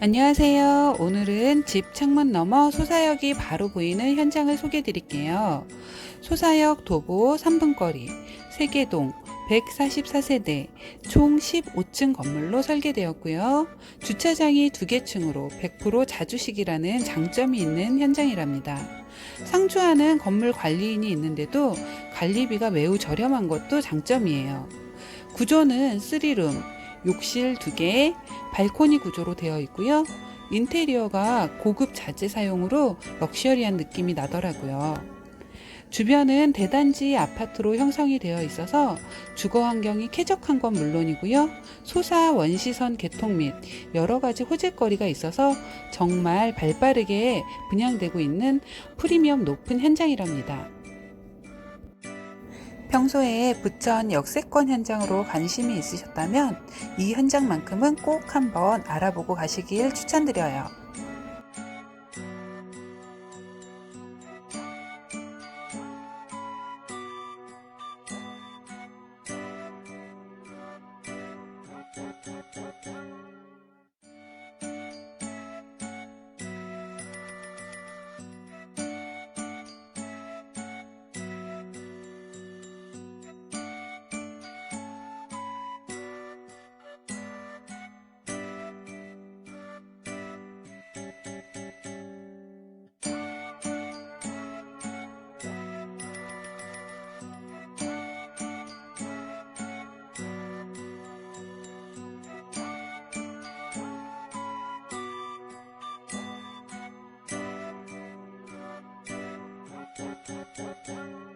안녕하세요. 오늘은 집 창문 너머 소사역이 바로 보이는 현장을 소개해 드릴게요. 소사역 도보 3분거리, 세계동 144세대, 총 15층 건물로 설계되었고요. 주차장이 두 개 층으로 100% 자주식이라는 장점이 있는 현장이랍니다. 상주하는 건물 관리인이 있는데도 관리비가 매우 저렴한 것도 장점이에요. 구조는 3룸, 욕실 2개, 발코니 구조로 되어 있고요. 인테리어가 고급 자재 사용으로 럭셔리한 느낌이 나더라고요. 주변은 대단지 아파트로 형성이 되어 있어서 주거 환경이 쾌적한 건 물론이고요. 소사 원시선 개통 및 여러 가지 호재거리가 있어서 정말 발 빠르게 분양되고 있는 프리미엄 높은 현장이랍니다. 평소에 부천 역세권 현장으로 관심이 있으셨다면 이 현장만큼은 꼭 한번 알아보고 가시길 추천드려요. you.